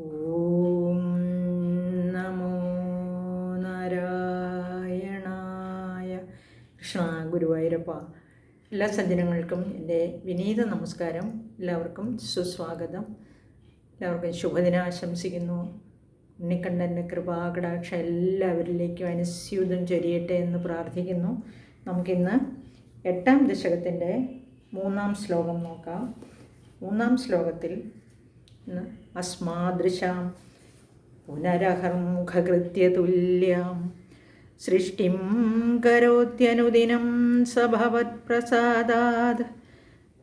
ഓം നമോ നാരായണായ കൃഷ്ണ ഗുരുവായൂരപ്പ. എല്ലാ സജ്ജനങ്ങൾക്കും എന്റെ വിനീത നമസ്കാരം. എല്ലാവർക്കും സുസ്വാഗതം. എല്ലാവർക്കും ശുഭദിനം ആശംസിക്കുന്നു ഉണ്ണിക്കണ്ണന്റെ കൃപാകടാക്ഷ എല്ലാവരിലേക്കും അനുസ്യൂതം ചൊരിയട്ടെ എന്ന് പ്രാർത്ഥിക്കുന്നു. നമുക്കിന്ന് എട്ടാം ദശകത്തിന്റെ മൂന്നാം ശ്ലോകം നോക്കാം. മൂന്നാം ശ്ലോകത്തിൽ ഇന്ന് അസ്മാദൃശാം പുനരഹർമുഖകൃത്യതുല്യാം സൃഷ്ടിം കരോത്യനുദിനം സഭവത്പ്രസാദാത്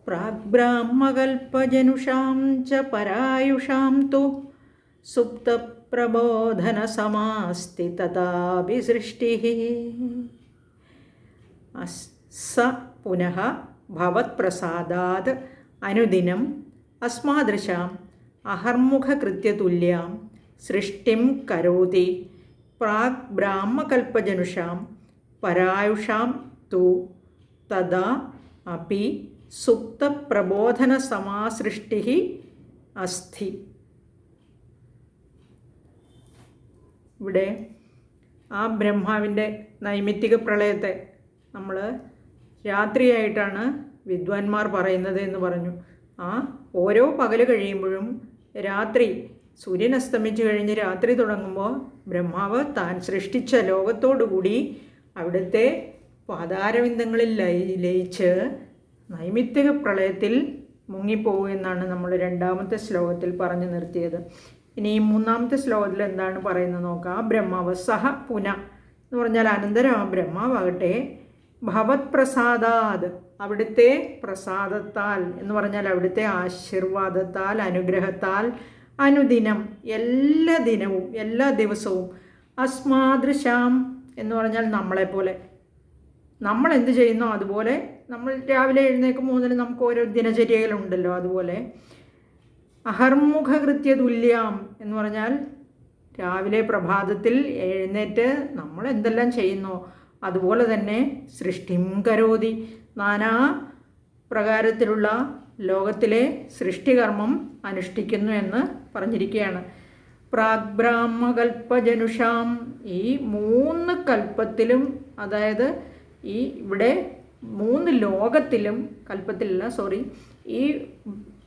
പ്രാഗ്ബ്രാഹ്മകൽപ്പജനുഷാം ച പരായുഷാം തു സുപ്തപ്രബോധനസമാസ്തി തഥാപി സൃഷ്ടിः സ പുനഃ ഭവത്പ്രസാദാത് അനുദിനം അസ്മാദൃശാം അഹർമുഖകൃത്യതുല്യാം സൃഷ്ടിം കരോതി പ്രാഗ് ബ്രാഹ്മകൽപ്പജനുഷാം പരായുഷാം തു തഥാ അപ്പി സുപ്തപ്രബോധനസമാസൃഷ്ടി അസ്ഥി. ഇവിടെ ആ ബ്രഹ്മാവിന്റെ നൈമിത്തിക പ്രളയത്തെ നമ്മൾ രാത്രിയായിട്ടാണ് വിദ്വാൻമാർ പറയുന്നത് എന്ന് പറഞ്ഞു. ആ ഓരോ പകൽ കഴിയുമ്പോഴും രാത്രി സൂര്യൻ അസ്തമിച്ചു കഴിഞ്ഞ് രാത്രി തുടങ്ങുമ്പോൾ ബ്രഹ്മാവ് താൻ സൃഷ്ടിച്ച ലോകത്തോടുകൂടി അവിടുത്തെ പാതാരവിന്ദങ്ങളിൽ ലയി ലയിച്ച് നൈമിത്തിക പ്രളയത്തിൽ മുങ്ങിപ്പോകുമെന്നാണ് നമ്മൾ രണ്ടാമത്തെ ശ്ലോകത്തിൽ പറഞ്ഞു നിർത്തിയത്. ഇനി മൂന്നാമത്തെ ശ്ലോകത്തിൽ എന്താണ് പറയുന്നത് നോക്കാം. ബ്രഹ്മാവ് സഹ പുന എന്ന് പറഞ്ഞാൽ അനന്തരം ആ ബ്രഹ്മാവാകട്ടെ ഭവത് പ്രസാദാത് അവിടുത്തെ പ്രസാദത്താൽ എന്ന് പറഞ്ഞാൽ അവിടുത്തെ ആശീർവാദത്താൽ അനുഗ്രഹത്താൽ അനുദിനം എല്ലാ ദിനവും എല്ലാ ദിവസവും. അസ്മാദൃശാം എന്ന് പറഞ്ഞാൽ നമ്മളെപ്പോലെ. നമ്മൾ എന്ത് ചെയ്യുന്നോ അതുപോലെ നമ്മൾ രാവിലെ എഴുന്നേക്കും മുതൽ നമുക്ക് ഓരോ ദിനചര്യകളുണ്ടല്ലോ അതുപോലെ. അഹർമുഖകൃത്യ തുല്യാം എന്ന് പറഞ്ഞാൽ രാവിലെ പ്രഭാതത്തിൽ എഴുന്നേറ്റ് നമ്മൾ എന്തെല്ലാം ചെയ്യുന്നോ അതുപോലെ തന്നെ സൃഷ്ടിം കരോതി. നാനാ പ്രകാരത്തിലുള്ള ലോകത്തിലെ സൃഷ്ടികർമ്മം അനുഷ്ഠിക്കുന്നു എന്ന് പറഞ്ഞിരിക്കുകയാണ്. പ്രാഗ്ബ്രാഹ്മകൽപ്പജനുഷാം ഈ മൂന്ന് കൽപ്പത്തിലും അതായത് ഈ ഇവിടെ മൂന്ന് ലോകത്തിലും കൽപ്പത്തിലല്ല സോറി ഈ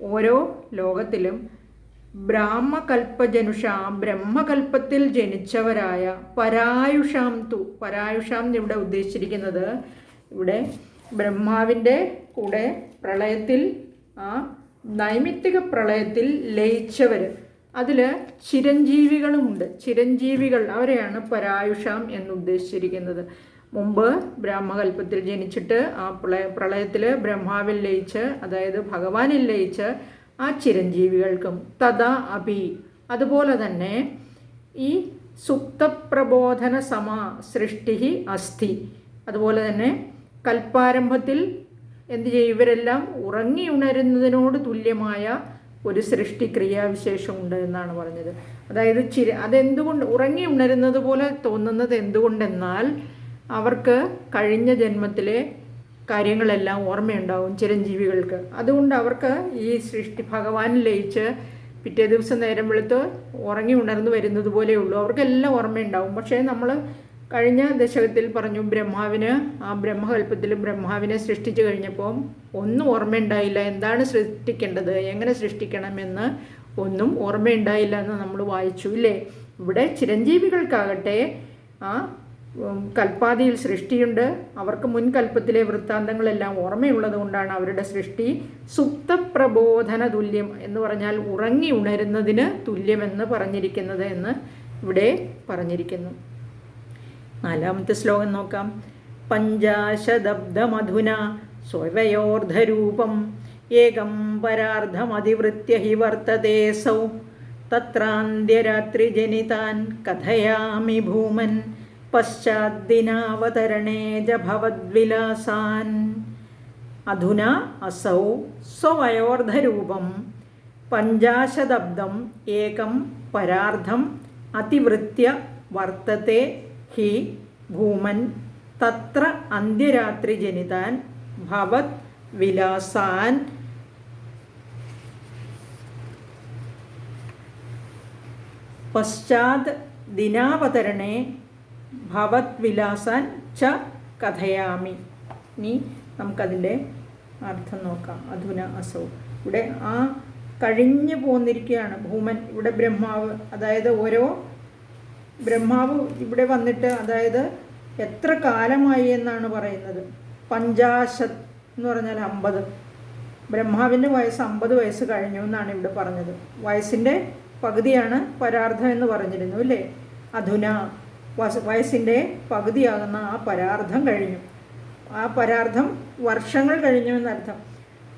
ഓരോ ലോകത്തിലും ബ്രാഹ്മകൽപ്പജനുഷാം ബ്രഹ്മകൽപ്പത്തിൽ ജനിച്ചവരായ പരായുഷാം തു പരായുഷാം ഇവിടെ ഉദ്ദേശിച്ചിരിക്കുന്നത് ഇവിടെ ബ്രഹ്മാവിന്റെ കൂടെ പ്രളയത്തിൽ ആ നൈമിത്തിക പ്രളയത്തിൽ ലയിച്ചവർ അതിൽ ചിരഞ്ജീവികളുമുണ്ട്. ചിരഞ്ജീവികൾ അവരെയാണ് പരായുഷാം എന്നുദ്ദേശിച്ചിരിക്കുന്നത്. മുമ്പ് ബ്രഹ്മകൽപ്പത്തിൽ ജനിച്ചിട്ട് ആ പ്രളയ പ്രളയത്തിൽ ബ്രഹ്മാവിൽ ലയിച്ച് അതായത് ഭഗവാനിൽ ലയിച്ച് ആ ചിരഞ്ജീവികൾക്കും തഥാ അഭി. അതുപോലെ തന്നെ ഈ സുപ്തപ്രബോധന സമ സൃഷ്ടി അസ്ഥി. അതുപോലെ തന്നെ കൽപ്പാരംഭത്തിൽ എന്ത് ചെയ്യും? ഇവരെല്ലാം ഉറങ്ങി ഉണരുന്നതിനോട് തുല്യമായ ഒരു സൃഷ്ടി ക്രിയാവിശേഷം ഉണ്ട് എന്നാണ് പറഞ്ഞത്. അതായത് ചിര അതെന്തുകൊണ്ട് ഉറങ്ങി ഉണരുന്നത് പോലെ തോന്നുന്നത് എന്തുകൊണ്ടെന്നാൽ അവർക്ക് കഴിഞ്ഞ ജന്മത്തിലെ കാര്യങ്ങളെല്ലാം ഓർമ്മയുണ്ടാവും ചിരഞ്ജീവികൾക്ക്. അതുകൊണ്ട് അവർക്ക് ഈ സൃഷ്ടി ഭഗവാനിൽ ലയിച്ച് പിറ്റേ ദിവസം നേരം വെളുത്ത് ഉറങ്ങി ഉണർന്നു വരുന്നത് പോലെയുള്ളൂ. അവർക്കെല്ലാം ഓർമ്മയുണ്ടാവും. പക്ഷേ നമ്മൾ കഴിഞ്ഞ ദശകത്തിൽ പറഞ്ഞു ബ്രഹ്മാവിന് ആ ബ്രഹ്മകൽപ്പത്തിൽ ബ്രഹ്മാവിനെ സൃഷ്ടിച്ചു കഴിഞ്ഞപ്പോൾ ഒന്നും ഓർമ്മയുണ്ടായില്ല. എന്താണ് സൃഷ്ടിക്കേണ്ടത്? എങ്ങനെ സൃഷ്ടിക്കണമെന്ന് ഒന്നും ഓർമ്മയുണ്ടായില്ല എന്ന് നമ്മൾ വായിച്ചു ഇല്ലേ? ഇവിടെ ചിരഞ്ജീവികൾക്കാകട്ടെ ആ കൽപ്പാതിയിൽ സൃഷ്ടിയുണ്ട്. അവർക്ക് മുൻകൽപ്പത്തിലെ വൃത്താന്തങ്ങളെല്ലാം ഓർമ്മയുള്ളത് കൊണ്ടാണ് അവരുടെ സൃഷ്ടി സുപ്തപ്രബോധന തുല്യം എന്ന് പറഞ്ഞാൽ ഉറങ്ങി ഉണരുന്നതിന് തുല്യമെന്ന് പറഞ്ഞിരിക്കുന്നത് എന്ന് ഇവിടെ പറഞ്ഞിരിക്കുന്നു. നാലാമത്തെ ശ്ലോകം നോക്കാം പഞ്ചാശദബ്ദമധുന സ്വവയോർധരൂപം ഏകം പരാർദ്ധമതിവൃത്യ ഹി വർത്തതേസൗ തത്രാന്ത്യരാത്രിജനിതാൻ കഥയാമി ഭൂമൻ പശ്ചാദ്ദിനാവതരണേ ച ഭവദ്വിലാസാൻ അധുന അസൗ സ്വവയോർധരൂപം പഞ്ചാശദബ്ദം ഏകം പരാർദ്ധം അതിവൃത്യ വർത്തത്തെ ഹി ഭൂമൻ തത്ര അന്ത്യരാത്രി ജനിതാൻ ഭവത് വിലാസാൻ. പശ്ചാത് ദിനാവതരണേ ഭവത് വിലാസാൻ ച കഥയാമി. ഇനി നമുക്കതിന്റെ അർത്ഥം നോക്കാം. അധുന അസൗ. ഇവിടെ ആ കഴിഞ്ഞു പോന്നിരിക്കുകയാണ് ഭൂമൻ. ഇവിടെ ബ്രഹ്മാവ്. അതായത് ഓരോ ബ്രഹ്മാവ് ഇവിടെ വന്നിട്ട് അതായത് എത്ര കാലമായി എന്നാണ് പറയുന്നത്? പഞ്ചാശത് എന്ന് പറഞ്ഞാൽ അമ്പത്. ബ്രഹ്മാവിന്റെ വയസ്സ് അമ്പത് വയസ്സ് കഴിഞ്ഞു എന്നാണ് ഇവിടെ പറഞ്ഞത്. വയസ്സിന്റെ പകുതിയാണ് പരാർത്ഥം എന്ന് പറഞ്ഞിരുന്നു അല്ലേ? അധുന വയസ്സിന്റെ പകുതിയാകുന്ന ആ പരാർത്ഥം കഴിഞ്ഞു. ആ പരാർത്ഥം വർഷങ്ങൾ കഴിഞ്ഞു എന്നർത്ഥം.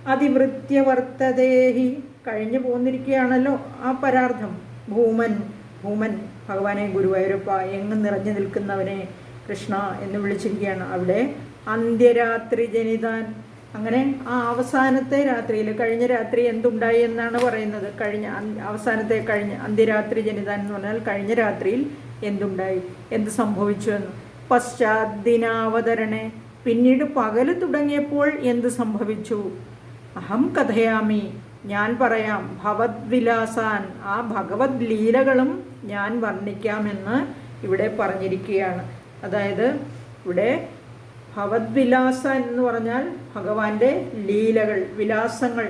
അതിവൃത്യവർത്തതേഹി കഴിഞ്ഞു പോന്നിരിക്കുകയാണല്ലോ ആ പരാർത്ഥം ഭൂമൻ ഭൂമൻ. ഭഗവാനെ ഗുരുവായൂരപ്പ എങ്ങും നിറഞ്ഞു നിൽക്കുന്നവനെ കൃഷ്ണ എന്ന് വിളിച്ചിരിക്കുകയാണ് അവിടെ. അന്ത്യരാത്രി ജനിതാൻ. അങ്ങനെ ആ അവസാനത്തെ രാത്രിയിൽ കഴിഞ്ഞ രാത്രി എന്തുണ്ടായി എന്നാണ് പറയുന്നത്. കഴിഞ്ഞ അവസാനത്തെ കഴിഞ്ഞ അന്ത്യരാത്രി ജനിതാൻ എന്ന് പറഞ്ഞാൽ കഴിഞ്ഞ രാത്രിയിൽ എന്തുണ്ടായി? എന്ത് സംഭവിച്ചു എന്ന്. പശ്ചാത്തിനാവതരണേ പിന്നീട് പകൽ തുടങ്ങിയപ്പോൾ എന്ത് സംഭവിച്ചു? അഹം കഥയാമി. ഞാൻ പറയാം ഭവത് വിലാസാൻ. ആ ഭഗവത് ലീലകളും ഞാൻ വർണിക്കാമെന്ന് ഇവിടെ പറഞ്ഞിരിക്കുകയാണ്. അതായത് ഇവിടെ ഭവദ്വിലാസ എന്ന് പറഞ്ഞാൽ ഭഗവാന്റെ ലീലകൾ വിലാസങ്ങൾ.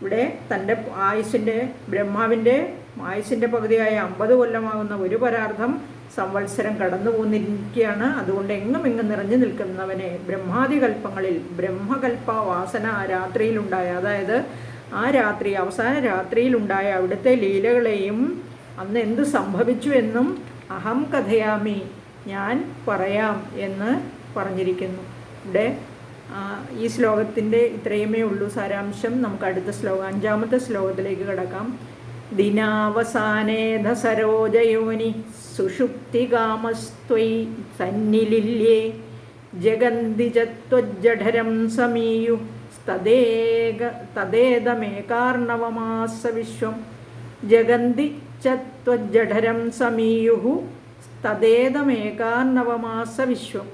ഇവിടെ തന്റെ ആയുസിന്റെ ബ്രഹ്മാവിന്റെ ആയുസിന്റെ പകുതിയായ അമ്പത് കൊല്ലമാകുന്ന ഒരു പരാർത്ഥം സംവത്സരം കടന്നു പോന്നിരിക്കുകയാണ് അതുകൊണ്ട് എങ്ങും എങ്ങും നിറഞ്ഞു നിൽക്കുന്നവനെ ബ്രഹ്മാദികൽപ്പങ്ങളിൽ ബ്രഹ്മകൽപ്പ വാസന ആ രാത്രിയിലുണ്ടായ അതായത് ആ രാത്രി അവസാന രാത്രിയിലുണ്ടായ അവിടുത്തെ ലീലകളെയും അന്ന് എന്ത് സംഭവിച്ചു എന്നും അഹം കഥയാമി ഞാൻ പറയാം എന്ന് പറഞ്ഞിരിക്കുന്നു. ഇവിടെ ഈ ശ്ലോകത്തിന്റെ ഇത്രയുമേ ഉള്ളൂ സാരാംശം. നമുക്ക് അടുത്ത ശ്ലോകം അഞ്ചാമത്തെ ശ്ലോകത്തിലേക്ക് കിടക്കാം. ദിനാവസാനേധ സരോജയോനി സുഷുപ്തികാമസ്ത്വൈ സന്നിലില്യേ ജഗന്തിജത്വജ്ജഠരം സമീയു. തദേക തദേതമേകാർണവമാസ വിശ്വം. ജഗന്തി ചത്വജ്ജഠരം സമീയുഹു തദേതമേകാർണവമാസ വിശ്വം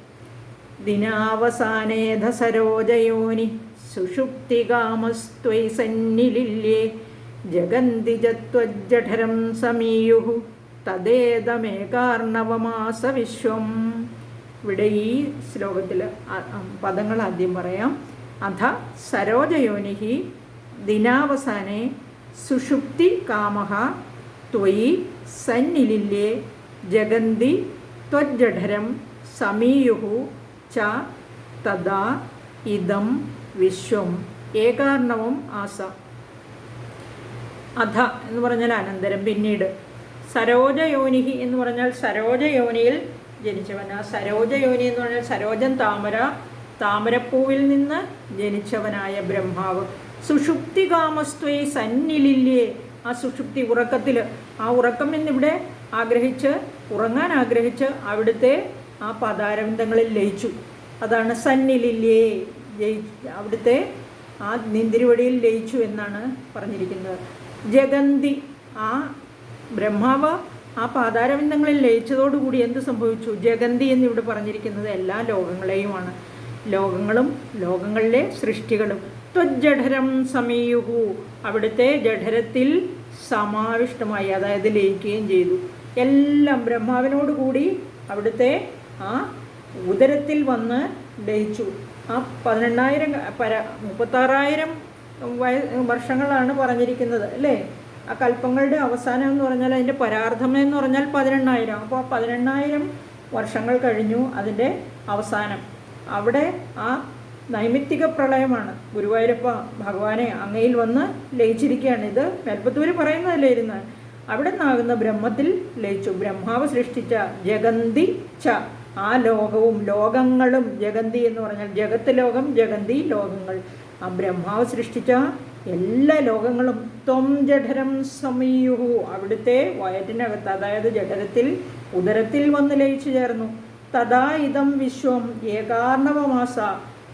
ദിനാവസാനേധ സരോജയോനി സുഷുപ്തികാമസ്ത്വൈ ജഗന്തി ജഗന്തിജത്വജ്ജഠരം സമീയു സമീയുഹു വിശ്വം ഇവിടെ ഈ ശ്ലോകത്തിൽ പദങ്ങൾ ആദ്യം പറയാം. അധ സരോജയോനി ദിനാവസാനെ സുഷുപ്തി കാമഹ ത്വയി സന്നിലില്യേ ജഗന്തി ത്വജ്ജഠരം സമീയുഹു ച തദാ ഇതം വിശ്വം. ഏകാർണവം ആസ. അധ എന്ന് പറഞ്ഞാൽ അനന്തരം പിന്നീട്. സരോജയോനിഹി എന്ന് പറഞ്ഞാൽ സരോജയോനിയിൽ ജനിച്ചവൻ. ആ സരോജയോനി എന്ന് പറഞ്ഞാൽ സരോജൻ താമര താമരപ്പൂവിൽ നിന്ന് ജനിച്ചവനായ ബ്രഹ്മാവ്. സുഷുപ്തി കാമസ്ത്വേ സന്നിലില്ലേ. ആ സുഷുപ്തി ഉറക്കത്തിൽ ആ ഉറക്കം എന്നിവിടെ ആഗ്രഹിച്ച് ഉറങ്ങാൻ ആഗ്രഹിച്ച് അവിടുത്തെ ആ പദാരവിന്ദങ്ങളിൽ ലയിച്ചു. അതാണ് സന്നിലില്ലേ. അവിടുത്തെ ആ നിന്തിരിവടിയിൽ ലയിച്ചു എന്നാണ് പറഞ്ഞിരിക്കുന്നത്. ജഗന്തി ആ ബ്രഹ്മാവ് ആ പാതാരവിന്ദങ്ങളിൽ ലയിച്ചതോടുകൂടി എന്ത് സംഭവിച്ചു? ജഗന്തി എന്നിവിടെ പറഞ്ഞിരിക്കുന്നത് എല്ലാ ലോകങ്ങളെയുമാണ്. ലോകങ്ങളും ലോകങ്ങളിലെ സൃഷ്ടികളും. ത്വജ്ജഠരം സമീയുഹു. അവിടുത്തെ ജഠരത്തിൽ സമാവിഷ്ടമായി അതായത് ലയിക്കുകയും ചെയ്തു. എല്ലാം ബ്രഹ്മാവിനോട് കൂടി അവിടുത്തെ ആ ഉദരത്തിൽ വന്ന് ലയിച്ചു. ആ പതിനെണ്ണായിരം പര മുപ്പത്താറായിരം വർഷങ്ങളാണ് പറഞ്ഞിരിക്കുന്നത് അല്ലേ? ആ കൽപ്പങ്ങളുടെ അവസാനം എന്ന് പറഞ്ഞാൽ അതിന്റെ പരാർത്ഥം എന്ന് പറഞ്ഞാൽ പതിനെണ്ണായിരം. അപ്പോൾ ആ പതിനെണ്ണായിരം വർഷങ്ങൾ കഴിഞ്ഞു അതിന്റെ അവസാനം. അവിടെ ആ നൈമിത്തിക പ്രളയമാണ്. ഗുരുവായൂരപ്പ ഭഗവാനെ അങ്ങയിൽ വന്ന് ലയിച്ചിരിക്കുകയാണ്. ഇത് മേൽപ്പത്തൂര് പറയുന്നതല്ലേ ഇരുന്ന്? അവിടെ നിന്നാകുന്ന ബ്രഹ്മത്തിൽ ലയിച്ചു. ബ്രഹ്മാവ് സൃഷ്ടിച്ച ജഗന്തി ച. ആ ലോകവും ലോകങ്ങളും ജഗന്തി എന്ന് പറഞ്ഞാൽ ജഗത്ത് ലോകം ജഗന്തി ലോകങ്ങൾ. ആ ബ്രഹ്മാവ് സൃഷ്ടിച്ച എല്ലാ ലോകങ്ങളും ത്വം ജഠരം സമീയുഹു. അവിടുത്തെ വയറ്റിനകത്ത് അതായത് ജഠരത്തിൽ ഉദരത്തിൽ വന്ന് ലയിച്ചു ചേർന്നു. തഥാ ഇതം വിശ്വം ഏകാർണവമാസ.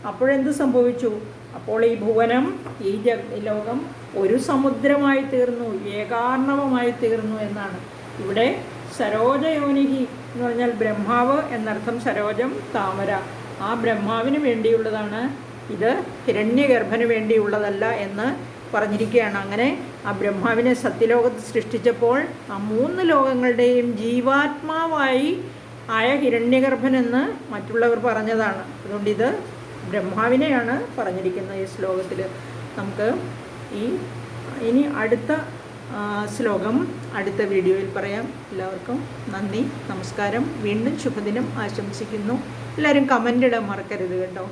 അപ്പോഴെന്ത് സംഭവിച്ചു? അപ്പോൾ ഈ ഭുവനം ഈ ജ ലോകം ഒരു സമുദ്രമായി തീർന്നു ഏകാർണവമായി തീർന്നു എന്നാണ്. ഇവിടെ സരോജയോനിഹി എന്ന് പറഞ്ഞാൽ ബ്രഹ്മാവ് എന്നർത്ഥം സരോജം താമര. ആ ബ്രഹ്മാവിന് വേണ്ടിയുള്ളതാണ് ഇത് ഹിരണ്യഗർഭന് വേണ്ടിയുള്ളതല്ല എന്ന് പറഞ്ഞിരിക്കുകയാണ്. അങ്ങനെ ആ ബ്രഹ്മാവിനെ സത്യലോകത്ത് സൃഷ്ടിച്ചപ്പോൾ ആ മൂന്ന് ലോകങ്ങളുടെയും ജീവാത്മാവായി ആയ ഹിരണ്യഗർഭനെന്ന് മറ്റുള്ളവർ പറഞ്ഞതാണ്. അതുകൊണ്ട് ഇത് ബ്രഹ്മാവിനെയാണ് പറഞ്ഞിരിക്കുന്നത് ഈ ശ്ലോകത്തിൽ. നമുക്ക് ഈ ഇനി അടുത്ത ശ്ലോകം അടുത്ത വീഡിയോയിൽ പറയാം. എല്ലാവർക്കും നന്ദി നമസ്കാരം. വീണ്ടും ശുഭദിനം ആശംസിക്കുന്നു. എല്ലാവരും കമന്റ് ഇടാൻ മറക്കരുത് കേട്ടോ.